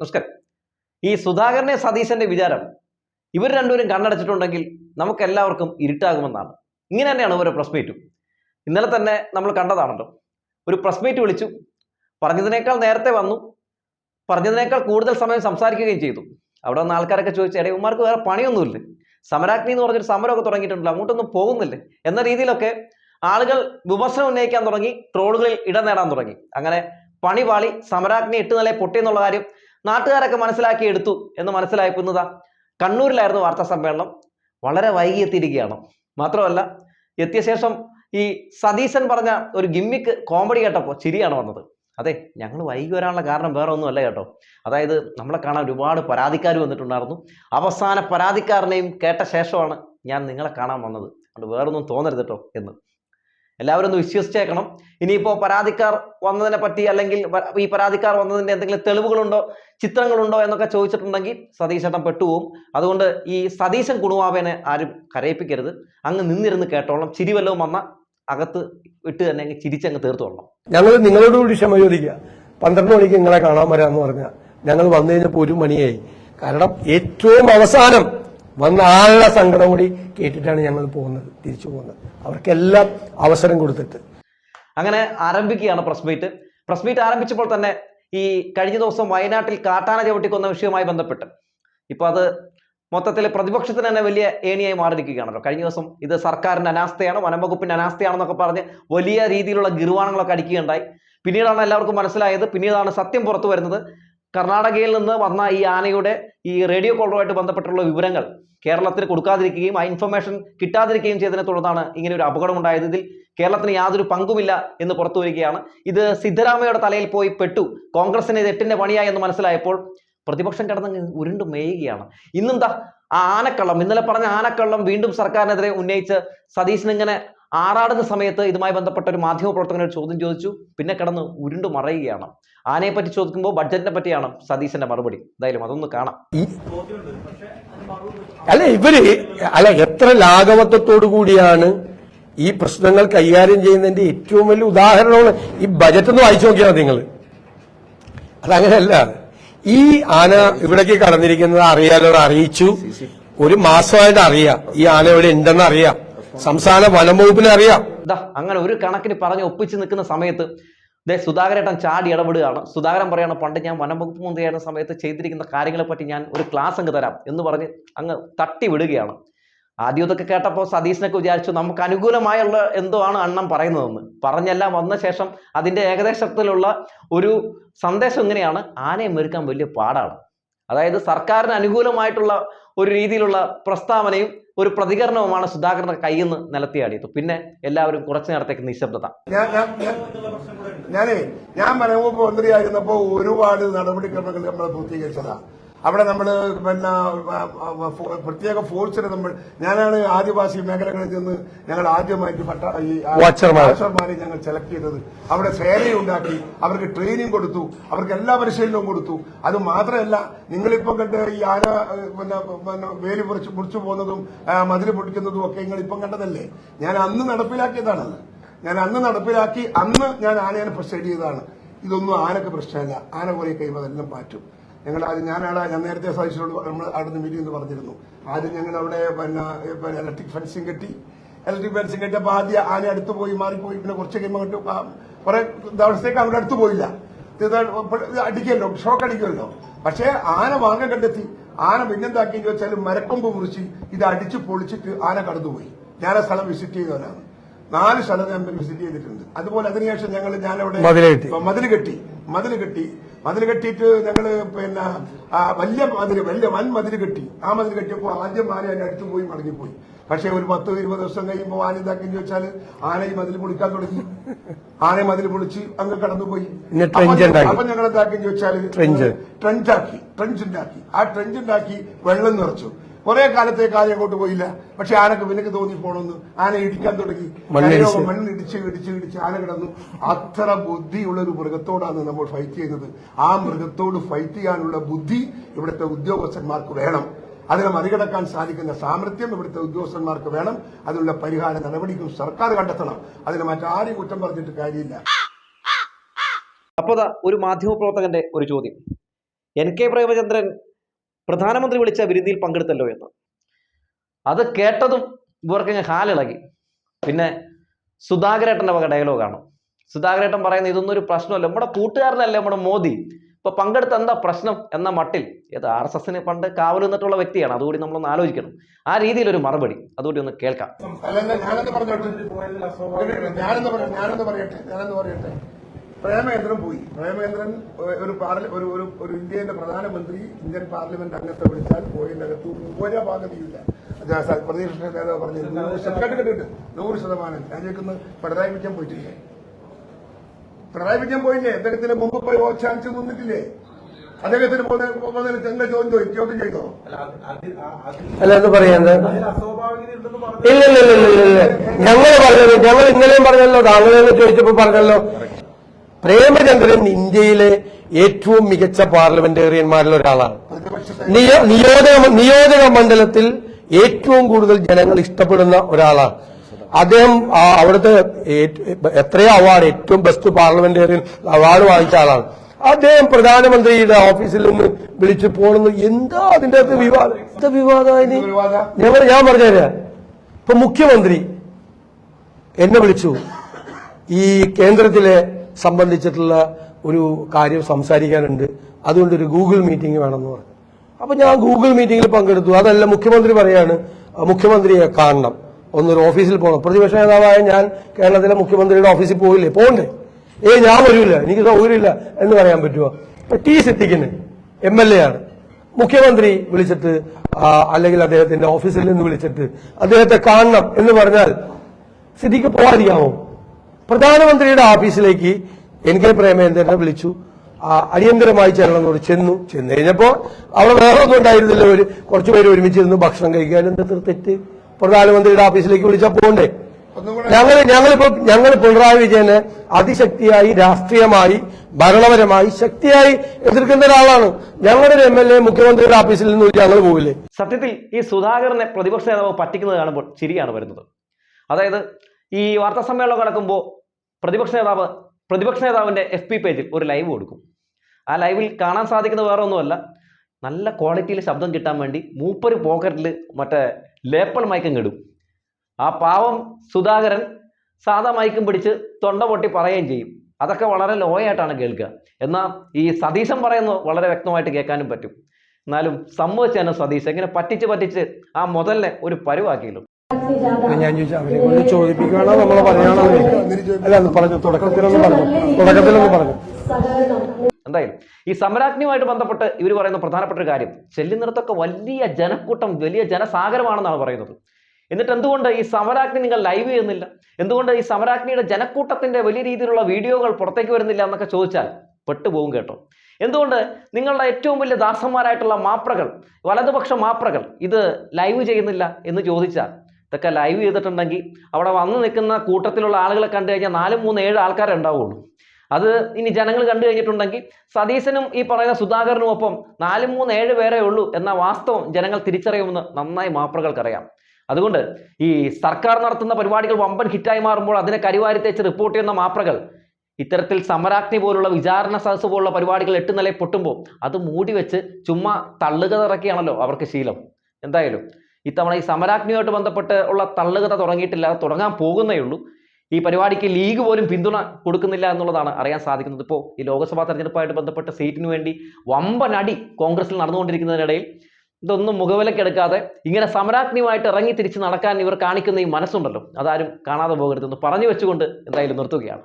നമസ്കാരം. ഈ സുധാകരനെ സതീശന്റെ വിചാരം ഇവർ രണ്ടുപേരും കണ്ണടച്ചിട്ടുണ്ടെങ്കിൽ നമുക്ക് എല്ലാവർക്കും ഇരുട്ടാകുമെന്നാണ്. ഇങ്ങനെ തന്നെയാണ് ഓരോ പ്രസ് മീറ്റും ഇന്നലെ തന്നെ നമ്മൾ കണ്ടതാണല്ലോ. ഒരു പ്രസ് മീറ്റ് വിളിച്ചു. പറഞ്ഞതിനേക്കാൾ നേരത്തെ വന്നു. പറഞ്ഞതിനേക്കാൾ കൂടുതൽ സമയം സംസാരിക്കുകയും ചെയ്തു. അവിടെ വന്ന ആൾക്കാരൊക്കെ ചോദിച്ചു എടേ ഉമ്മാർക്ക് വേറെ പണിയൊന്നുമില്ല? സമരാഗ്നി എന്ന് പറഞ്ഞൊരു സമരമൊക്കെ തുടങ്ങിയിട്ടുണ്ടല്ലോ. അങ്ങോട്ടൊന്നും പോകുന്നില്ല? എന്ന രീതിയിലൊക്കെ ആളുകൾ വിമർശനം ഉന്നയിക്കാൻ തുടങ്ങി ട്രോളുകളിൽ ഇടം നേടാൻ തുടങ്ങി. അങ്ങനെ പണി പാളി സമരാഗ്നി ഇട്ട് നിലയെ പൊട്ടിയെന്നുള്ള കാര്യം നാട്ടുകാരൊക്കെ മനസ്സിലാക്കി എടുത്തു എന്ന് മനസ്സിലായിപ്പോന്നതാ കണ്ണൂരിലായിരുന്നു വാർത്താ സമ്മേളനം. വളരെ വൈകി എത്തിയിരിക്കുകയാണ്. മാത്രമല്ല എത്തിയ ശേഷം ഈ സതീശൻ പറഞ്ഞ ഒരു ഗിമ്മിക്ക് കോമഡി കേട്ടപ്പോൾ ചിരിയാണ് വന്നത്. അതെ ഞങ്ങൾ വൈകി വരാനുള്ള കാരണം വേറെ ഒന്നുമല്ല കേട്ടോ. അതായത് നമ്മളെ കാണാൻ ഒരുപാട് പരാതിക്കാർ വന്നിട്ടുണ്ടായിരുന്നു. അവസാന പരാതിക്കാരനെയും കേട്ട ശേഷമാണ് ഞാൻ നിങ്ങളെ കാണാൻ വന്നത്. അത് വേറൊന്നും തോന്നരുത് കേട്ടോ എന്ന്. എല്ലാവരും ഒന്ന് വിശ്വസിച്ചേക്കണം. ഇനിയിപ്പോൾ പരാതിക്കാർ വന്നതിനെ പറ്റി അല്ലെങ്കിൽ ഈ പരാതിക്കാർ വന്നതിന്റെ എന്തെങ്കിലും തെളിവുകളുണ്ടോ ചിത്രങ്ങളുണ്ടോ എന്നൊക്കെ ചോദിച്ചിട്ടുണ്ടെങ്കിൽ സതീശേട്ടൻ പെട്ടുപോകും അതുകൊണ്ട് ഈ സതീശൻ കുണുവാവേനെ ആരും കരയിപ്പിക്കരുത്. അങ്ങ് നിന്നിരുന്ന് കേട്ടോളാം ചിരി വന്ന അകത്ത് ഇട്ട് തന്നെ ചിരിച്ചങ്ങ് തീർത്തോളണം. ഞങ്ങൾ നിങ്ങളോട് കൂടി ക്ഷമ ചോദിക്കുക. പന്ത്രണ്ട് മണിക്ക് നിങ്ങളെ കാണാൻ വരാമെന്ന് പറഞ്ഞാൽ ഞങ്ങൾ വന്നു കഴിഞ്ഞപ്പോൾ ഒരു മണിയായി. കാരണം ഏറ്റവും അവസാനം വന്ന ആളുടെ സങ്കടം കൂടി കേട്ടിട്ടാണ് ഞങ്ങൾ പോകുന്നത് തിരിച്ചു പോകുന്നത്. അവർക്കെല്ലാം അവസരം കൊടുത്തിട്ട്. അങ്ങനെ ആരംഭിക്കുകയാണ് പ്രസ് മീറ്റ്. പ്രസ് മീറ്റ് ആരംഭിച്ചപ്പോൾ തന്നെ ഈ കഴിഞ്ഞ ദിവസം വയനാട്ടിൽ കാട്ടാന ചവിട്ടിക്കൊന്ന വിഷയവുമായി ബന്ധപ്പെട്ട്. ഇപ്പൊ അത് മൊത്തത്തിൽ പ്രതിപക്ഷത്തിന് തന്നെ വലിയ ഏണിയായി മാറിയിരിക്കുകയാണല്ലോ. കഴിഞ്ഞ ദിവസം ഇത് സർക്കാരിന്റെ അനാസ്ഥയാണ് വനംവകുപ്പിന്റെ അനാസ്ഥയാണെന്നൊക്കെ പറഞ്ഞ് വലിയ രീതിയിലുള്ള ഗിർവാണങ്ങളൊക്കെ അടിക്കുകയുണ്ടായി. പിന്നീടാണ് എല്ലാവർക്കും മനസ്സിലായത് പിന്നീടാണ് സത്യം പുറത്തു വരുന്നത്. കർണാടകയിൽ നിന്ന് വന്ന ഈ ആനയുടെ ഈ റേഡിയോ കോളറുമായിട്ട് ബന്ധപ്പെട്ടുള്ള വിവരങ്ങൾ കേരളത്തിന് കൊടുക്കാതിരിക്കുകയും ആ ഇൻഫർമേഷൻ കിട്ടാതിരിക്കുകയും ചെയ്തതിനെ തുടർന്നാണ് ഇങ്ങനെ ഒരു അപകടം ഉണ്ടായത്. ഇതിൽ കേരളത്തിന് യാതൊരു പങ്കുമില്ല എന്ന് പുറത്തു വരികയാണ്. ഇത് സിദ്ധരാമയുടെ തലയിൽ പോയി പെട്ടു. കോൺഗ്രസിന് ഇത് എട്ടിന്റെ പണിയായി എന്ന് മനസ്സിലായപ്പോൾ പ്രതിപക്ഷം കിടന്ന് ഉരുണ്ട് മേയുകയാണ്. ഇന്നെന്താ? ആ ആനക്കള്ളം ഇന്നലെ പറഞ്ഞ ആനക്കള്ളം വീണ്ടും സർക്കാരിനെതിരെ ഉന്നയിച്ച് സതീശൻ ഇങ്ങനെ ആറാടുന്ന സമയത്ത് ഇതുമായി ബന്ധപ്പെട്ട ഒരു മാധ്യമ ഒരു ചോദ്യം ചോദിച്ചു. പിന്നെ കിടന്ന് ഉരുണ്ടു മറയുകയാണ്. ആനയെ പറ്റി ചോദിക്കുമ്പോൾ ബഡ്ജറ്റിനെ പറ്റിയാണ് സതീശന്റെ മറുപടി. എന്തായാലും അതൊന്ന് കാണാം. അല്ല ഇവർ അല്ല എത്ര ലാഘവത്വത്തോടു കൂടിയാണ് ഈ പ്രശ്നങ്ങൾ കൈകാര്യം ചെയ്യുന്നതിന്റെ ഏറ്റവും വലിയ ഉദാഹരണമാണ് ഈ ബജറ്റ് ഒന്ന് വായിച്ചു നോക്കിയാൽ നിങ്ങൾ അതങ്ങനെയല്ല. ഈ ആന ഇവിടേക്ക് കടന്നിരിക്കുന്നത് അറിയാലോ അറിയിച്ചു. ഒരു മാസമായിട്ട് അറിയാം. ഈ ആന ഇവിടെ ഉണ്ടെന്ന് അറിയാം. സംസ്ഥാന വനം വകുപ്പിന് അറിയാം അങ്ങനെ ഒരു കണക്കിന് പറഞ്ഞ് ഒപ്പിച്ച് നിൽക്കുന്ന സമയത്ത് ദേ സുധാകരേട്ടൻ ചാടി ഇടപെടുകയാണ്. സുധാകരൻ പറയാണ് പണ്ട് ഞാൻ വനംവകുപ്പ് മന്ത്രിയായിരുന്ന സമയത്ത് ചെയ്തിരിക്കുന്ന കാര്യങ്ങളെ പറ്റി ഞാൻ ഒരു ക്ലാസ് അങ്ങ് തരാം എന്ന് പറഞ്ഞ് അങ്ങ് തട്ടി വിടുകയാണ്. ആദ്യം ഇതൊക്കെ കേട്ടപ്പോൾ സതീശനൊക്കെ വിചാരിച്ചു നമുക്ക് അനുകൂലമായുള്ള എന്തോ ആണ് അണ്ണം പറയുന്നതെന്ന്. പറഞ്ഞെല്ലാം വന്ന ശേഷം അതിന്റെ ഏകദേശത്തിലുള്ള ഒരു സന്ദേശം ഇങ്ങനെയാണ് ആനയെ മെരുക്കാൻ വലിയ പാടാണ്. അതായത് സർക്കാരിന് അനുകൂലമായിട്ടുള്ള ഒരു രീതിയിലുള്ള പ്രസ്താവനയും ഒരു പ്രതികരണവുമാണ് സുധാകരന്റെ കയ്യിൽ നിന്ന് നിലത്തിയാടിയത് പിന്നെ എല്ലാവരും കുറച്ചു നേരത്തേക്ക് നിശബ്ദത. ഞാനേ ഞാൻ വനംവകുപ്പ് മന്ത്രിയായിരുന്നപ്പോ ഒരുപാട് നടപടിക്രമങ്ങൾ നമ്മൾ പൂർത്തീകരിച്ചതാ. അവിടെ നമ്മൾ പിന്നെ പ്രത്യേക ഫോഴ്സിനെ നമ്മൾ ഞാനാണ് ആദിവാസി മേഖലകളിൽ നിന്ന് ഞങ്ങൾ ആദ്യമായിട്ട് പട്ട ഈ വാച്ചർമാരെ. ഞങ്ങൾ സെലക്ട് ചെയ്തത്. അവിടെ സേനയുണ്ടാക്കി അവർക്ക് ട്രെയിനിങ് കൊടുത്തു അവർക്ക് എല്ലാ പരിശീലനവും കൊടുത്തു. അത് മാത്രമല്ല നിങ്ങളിപ്പം കണ്ട് ഈ ആന പിന്നെ പിന്നെ വേലി മുറിച്ച് മുറിച്ചു പോകുന്നതും മതിൽ പൊട്ടിക്കുന്നതും ഒക്കെ നിങ്ങൾ ഇപ്പം കണ്ടതല്ലേ? ഞാൻ അന്ന് നടപ്പിലാക്കിയതാണത്. ഞാൻ അന്ന് നടപ്പിലാക്കി അന്ന് ഞാൻ ആനയെ പ്രൊസൈഡ് ചെയ്തതാണ്. ഇതൊന്നും ആനക്ക് പ്രശ്നമല്ല. ആന കുറെ കഴിയുമ്പോൾ അതെല്ലാം മാറ്റും. ഞങ്ങൾ അത് ഞാനാണ് ഞാൻ നേരത്തെ സഹിച്ചോട് നമ്മൾ അവിടുന്ന് മീറ്റിംഗ് എന്ന് പറഞ്ഞിരുന്നു. ആദ്യം ഞങ്ങൾ അവിടെ പിന്നെ ഇലക്ട്രിക് ഫെൻസിങ് കെട്ടി. ഇലക്ട്രിക് ഫെൻസിങ് കെട്ടിയപ്പോൾ ആദ്യം ആന അടുത്ത് പോയി മാറിപ്പോയി. പിന്നെ കുറച്ച് കഴിയുമ്പോൾ അങ്ങോട്ട് കുറെ ദിവസത്തേക്ക് അവിടെ അടുത്ത് പോയില്ല. അടിക്കുമല്ലോ ഷോക്ക് അടിക്കുമല്ലോ. പക്ഷേ ആന മാർഗം കണ്ടെത്തി. ആന പിന്നെന്താക്കി? വെച്ചാൽ മരക്കൊമ്പ് മുറിച്ച് ഇത് അടിച്ച് പൊളിച്ചിട്ട് ആന കടന്നുപോയി. ഞാൻ ആ സ്ഥലം വിസിറ്റ് ചെയ്തവനാണ്. നാല് സ്ഥലം ഞാൻ വിസിറ്റ് ചെയ്തിട്ടുണ്ട്. അതുപോലെ അതിനുശേഷം ഞങ്ങൾ ഞാനവിടെ. മതിൽ കെട്ടി. മതിൽ കെട്ടി. മതിൽ കെട്ടിയിട്ട് ഞങ്ങൾ പിന്നെ വലിയ മതിൽ വലിയ വൻ മതിൽ കെട്ടി. ആ മതിൽ കെട്ടിയപ്പോൾ ആദ്യം ആന അതിന്റെ അടുത്ത് പോയി മടങ്ങിപ്പോയി. പക്ഷെ ഒരു പത്ത് ഇരുപത് ദിവസം കഴിയുമ്പോൾ ആന ഇതാക്കി വെച്ചാൽ ആന ഈ മതിൽ പൊളിക്കാൻ തുടങ്ങി. ആന മതിൽ പൊളിച്ച് അങ്ങ് കടന്നുപോയി. അപ്പൊ- ഞങ്ങൾ എന്താക്കി വെച്ചാൽ Trench. ട്രെഞ്ച് ആക്കി. ട്രെഞ്ച് ഉണ്ടാക്കി. ആ ട്രെഞ്ച് ഉണ്ടാക്കി വെള്ളം നിറച്ചു. കുറെ കാലത്തേക്ക് ആന അങ്ങോട്ട് പോയില്ല. പക്ഷെ ആനക്ക് പിന്നക്ക് തോന്നി പോണെന്ന്. ആന ഇടിക്കാൻ തുടങ്ങി. മണ്ണിടിച്ച്. മണ്ണ് ഇടിച്ച് ഇടിച്ച് ഇടിച്ച് ആന കിടന്നു. അത്ര ബുദ്ധിയുള്ള ഒരു മൃഗത്തോടാണ് നമ്മൾ ഫൈറ്റ് ചെയ്യുന്നത്. ആ മൃഗത്തോട് ഫൈറ്റ് ചെയ്യാനുള്ള ബുദ്ധി ഇവിടുത്തെ ഉദ്യോഗസ്ഥന്മാർക്ക് വേണം. അതിനെ മറികടക്കാൻ സാധിക്കുന്ന സാമർഥ്യം ഇവിടുത്തെ ഉദ്യോഗസ്ഥന്മാർക്ക് വേണം. അതിനുള്ള പരിഹാര നടപടിക്കും സർക്കാർ കണ്ടെത്തണം. അതിന് മറ്റാരും കുറ്റം പറഞ്ഞിട്ട് കാര്യമില്ല. അപ്പോൾ ഒരു ഒരു മാധ്യമപ്രവർത്തകന്റെ ഒരു ചോദ്യം. എൻ കെ പ്രേമചന്ദ്രൻ പ്രധാനമന്ത്രി വിളിച്ച വിരുന്നിൽ പങ്കെടുത്തല്ലോ എന്ന്. അത് കേട്ടതും ഇവർക്ക് ഞാൻ ഹാലിളകി പിന്നെ സുധാകരേട്ടന്റെ വക ഡയലോഗാണ് സുധാകരേട്ടൻ പറയുന്നത് ഇതൊന്നും ഒരു പ്രശ്നമല്ല. നമ്മുടെ കൂട്ടുകാരനല്ലേ നമ്മുടെ മോദി? ഇപ്പൊ പങ്കെടുത്ത എന്താ പ്രശ്നം എന്ന മട്ടിൽ ഏത് ആർ എസ് എസിന് പണ്ട് കാവൽ നിന്നിട്ടുള്ള വ്യക്തിയാണ്. അതുകൂടി നമ്മളൊന്ന് ആലോചിക്കണം. ആ രീതിയിൽ ഒരു മറുപടി. അതുകൂടി ഒന്ന് കേൾക്കാം. പ്രേമേന്ദ്രൻ പോയി. പ്രേമേന്ദ്രൻ ഒരു പാർല- ഒരു ഒരു ഒരു ഇന്ത്യയുടെ പ്രധാനമന്ത്രി ഇന്ത്യൻ പാർലമെന്റ് അംഗത്തെ വിളിച്ചാൽ പോയതിന്റെ അകത്ത് ഒരു ഭാഗതയില്ല പ്രതിപക്ഷ നേതാവ് പറഞ്ഞു നൂറ് ശത- കേട്ട് കേട്ട് കേട്ട്. നൂറ് ശതമാനം. രാജ്യക്കുന്ന് പിണറായി വിജയൻ പോയിട്ടില്ലേ? പിണറായി വിജയൻ പോയില്ലേ? അദ്ദേഹത്തിന് മുമ്പ് പോയി ഓച്ചാൻസ് ചാൻസ് നിന്നിട്ടില്ലേ? അദ്ദേഹത്തിന് പോകുന്ന- പോകുന്നതിന് നിങ്ങൾ ചോദ്യം ചോദ്യം ചെയ്തോ? അല്ല എന്ന് പറയുന്നത് ഇല്ല ഇല്ല ഇല്ല ഇല്ല ഇല്ല ഞങ്ങൾ പറഞ്ഞത് ഞങ്ങൾ ഇന്നലെയും പറഞ്ഞല്ലോ താങ്കളെന്ന് ചോദിച്ചപ്പോ പറഞ്ഞല്ലോ പ്രേമചന്ദ്രൻ ഇന്ത്യയിലെ ഏറ്റവും മികച്ച പാർലമെന്റേറിയന്മാരിൽ ഒരാളാണ്. നിയോജക നിയോജക മണ്ഡലത്തിൽ ഏറ്റവും കൂടുതൽ ജനങ്ങൾ ഇഷ്ടപ്പെടുന്ന ഒരാളാണ്. അദ്ദേഹം അവിടുത്തെ എത്രയോ അവാർഡ് ഏറ്റവും ബെസ്റ്റ് പാർലമെന്റേറിയൻ അവാർഡ് വാങ്ങിച്ച ആളാണ്. അദ്ദേഹം പ്രധാനമന്ത്രിയുടെ ഓഫീസിൽ നിന്ന് വിളിച്ചു പോകുന്നത് എന്താ അതിന്റെ അകത്ത് വിവാദം? എന്താ വിവാദം വിവാദം? ഞങ്ങൾ ഞാൻ പറഞ്ഞുതരാം. ഇപ്പൊ മുഖ്യമന്ത്രി എന്നെ വിളിച്ചു. ഈ കേന്ദ്രത്തിലെ സംബന്ധിച്ചിട്ടുള്ള ഒരു കാര്യം സംസാരിക്കാനുണ്ട്. അതുകൊണ്ട് ഒരു ഗൂഗിൾ മീറ്റിംഗ് വേണമെന്ന് പറഞ്ഞു. അപ്പൊ ഞാൻ ഗൂഗിൾ മീറ്റിംഗിൽ പങ്കെടുത്തു. അതല്ല മുഖ്യമന്ത്രി പറയാണ് "ആ, മുഖ്യമന്ത്രിയെ കാണണം. ഒന്നൊരു ഓഫീസിൽ പോകണം പ്രതിപക്ഷ നേതാവായ ഞാൻ കേരളത്തിലെ മുഖ്യമന്ത്രിയുടെ ഓഫീസിൽ പോയില്ലേ? പോകണ്ടേ ഏ ഞാൻ വരില്ല എനിക്ക് സൗകര്യമില്ല. എന്ന് പറയാൻ പറ്റുമോ അപ്പൊ ടി സിദ്ദിഖിന് എം എൽ എ ആണ്. മുഖ്യമന്ത്രി വിളിച്ചിട്ട് അല്ലെങ്കിൽ അദ്ദേഹത്തിന്റെ ഓഫീസിൽ നിന്ന് വിളിച്ചിട്ട് അദ്ദേഹത്തെ കാണണം എന്ന് പറഞ്ഞാൽ സിദ്ദിഖ് പോകാതിരിക്കാമോ പ്രധാനമന്ത്രിയുടെ ഓഫീസിലേക്ക് എൻ കെ പ്രേമേന്ദ്രനെ വിളിച്ചു. ആ, അടിയന്തരമായി ചെല്ലണമെന്നോട് ചെന്നു. ചെന്ന് കഴിഞ്ഞപ്പോൾ അവിടെ വേറെ ഒന്നും ഉണ്ടായിരുന്നില്ല. ഒരു കുറച്ചു പേര് ഒരുമിച്ചിരുന്നു ഭക്ഷണം കഴിക്കാൻ. എന്താ തെറ്റ്. പ്രധാനമന്ത്രിയുടെ ഓഫീസിലേക്ക് വിളിച്ചാൽ പോകണ്ടേ ഞങ്ങൾ ഞങ്ങളിപ്പോ ഞങ്ങൾ പിണറായി വിജയനെ അതിശക്തിയായി രാഷ്ട്രീയമായി ഭരണപരമായി ശക്തിയായി എതിർക്കുന്ന ഒരാളാണ്. ഞങ്ങളുടെ എം എൽ എ മുഖ്യമന്ത്രിയുടെ ഓഫീസിൽ നിന്ന് ഞങ്ങൾ പോകില്ലേ സത്യത്തിൽ ഈ സുധാകരനെ പ്രതിപക്ഷ നേതാവ് പറ്റിക്കുന്നത് കാണുമ്പോൾ ചിരിയാണ് വരുന്നത്. അതായത് ഈ വാർത്താ സമ്മേളനം നടക്കുമ്പോൾ പ്രതിപക്ഷ നേതാവ് പ്രതിപക്ഷ നേതാവിന്റെ എഫ് പി പേജിൽ ഒരു ലൈവ് കൊടുക്കും. ആ ലൈവിൽ കാണാൻ സാധിക്കുന്നത് വേറെ ഒന്നുമല്ല നല്ല ക്വാളിറ്റിയിൽ ശബ്ദം കിട്ടാൻ വേണ്ടി മൂപ്പര് പോക്കറ്റിൽ മറ്റേ ലേപ്പൽ മയക്കം കിടും. ആ പാവം സുധാകരൻ സാധാ മയക്കും പിടിച്ച് തൊണ്ട പൊട്ടി പറയുകയും ചെയ്യും. അതൊക്കെ വളരെ ലോ ആയിട്ടാണ് കേൾക്കുക. എന്നാൽ ഈ സതീശൻ പറയുന്നത് വളരെ വ്യക്തമായിട്ട് കേൾക്കാനും പറ്റും. എന്നാലും സമ്മതിച്ചാണ് സതീശ് ഇങ്ങനെ പറ്റിച്ച് പറ്റിച്ച് ആ മുതലിനെ ഒരു പരുവാക്കിയല്ലോ. ഞാൻ പറയാണോ അല്ല എന്തായാലും ഈ സമരാജ്ഞിയുമായിട്ട് ബന്ധപ്പെട്ട് ഇവർ പറയുന്ന പ്രധാനപ്പെട്ട ഒരു കാര്യം ചെല്ലുന്നിടത്തൊക്കെ വലിയ ജനക്കൂട്ടം വലിയ ജനസാഗരമാണെന്നാണ് പറയുന്നത്. എന്നിട്ട് എന്തുകൊണ്ട് ഈ സമരാജ്ഞി നിങ്ങൾ ലൈവ് ചെയ്യുന്നില്ല? എന്തുകൊണ്ട് ഈ സമരാജ്ഞിയുടെ ജനക്കൂട്ടത്തിന്റെ വലിയ രീതിയിലുള്ള വീഡിയോകൾ പുറത്തേക്ക് വരുന്നില്ല എന്നൊക്കെ ചോദിച്ചാൽ പെട്ടുപോകും കേട്ടോ. എന്തുകൊണ്ട് നിങ്ങളുടെ ഏറ്റവും വലിയ ദാസന്മാരായിട്ടുള്ള മാപ്രകൾ വലതുപക്ഷ മാപ്രകൾ ഇത് ലൈവ് ചെയ്യുന്നില്ല എന്ന് ചോദിച്ചാൽ ഇതൊക്കെ ലൈവ് ചെയ്തിട്ടുണ്ടെങ്കിൽ അവിടെ വന്നു നിൽക്കുന്ന കൂട്ടത്തിലുള്ള ആളുകളെ കണ്ടു കഴിഞ്ഞാൽ നാലും മൂന്ന് ഏഴ് ആൾക്കാരെ ഉണ്ടാവുള്ളൂ. അത് ഇനി ജനങ്ങൾ കണ്ടു കഴിഞ്ഞിട്ടുണ്ടെങ്കിൽ സതീശനും ഈ പറയുന്ന സുധാകരനും ഒപ്പം നാലും മൂന്ന് ഏഴ് പേരേ ഉള്ളൂ എന്ന വാസ്തവം ജനങ്ങൾ തിരിച്ചറിയുമെന്ന് നന്നായി മാപ്രകൾക്കറിയാം അതുകൊണ്ട് ഈ സർക്കാർ നടത്തുന്ന പരിപാടികൾ വമ്പൻ ഹിറ്റായി മാറുമ്പോൾ അതിനെ കരിവാരി തേച്ച് റിപ്പോർട്ട് ചെയ്യുന്ന മാപ്രകൾ ഇത്തരത്തിൽ സമരാഗ്നി പോലുള്ള വിചാരണ സദസ് പോലുള്ള പരിപാടികൾ എട്ട് നിലയിൽ പൊട്ടുമ്പോൾ അത് മൂടി വെച്ച് ചുമ്മാ തള്ളുക ഇറക്കിയാണല്ലോ അവർക്ക് ശീലം. എന്തായാലും ഇത്തവണ ഈ സമരാജ്ഞിയുമായിട്ട് ബന്ധപ്പെട്ട് ഉള്ള തള്ളുകഥ തുടങ്ങിയിട്ടില്ല തുടങ്ങാൻ പോകുന്നേ ഉള്ളൂ. ഈ പരിപാടിക്ക് ലീഗ് പോലും പിന്തുണ കൊടുക്കുന്നില്ല എന്നുള്ളതാണ് അറിയാൻ സാധിക്കുന്നത്. ഇപ്പോൾ ഈ ലോക്സഭാ തെരഞ്ഞെടുപ്പായിട്ട് ബന്ധപ്പെട്ട സീറ്റിന് വേണ്ടി വമ്പൻ അടി കോൺഗ്രസിൽ നടന്നുകൊണ്ടിരിക്കുന്നതിനിടയിൽ ഇതൊന്നും മുഖവിലക്കെടുക്കാതെ ഇങ്ങനെ സമരാജ്ഞിയുമായിട്ട് ഇറങ്ങി തിരിച്ച് നടക്കാൻ ഇവർ കാണിക്കുന്ന ഈ മനസ്സുണ്ടല്ലോ. അതാരും കാണാതെ പോകരുതെന്ന് പറഞ്ഞു വെച്ചുകൊണ്ട് എന്തായാലും നിർത്തുകയാണ്.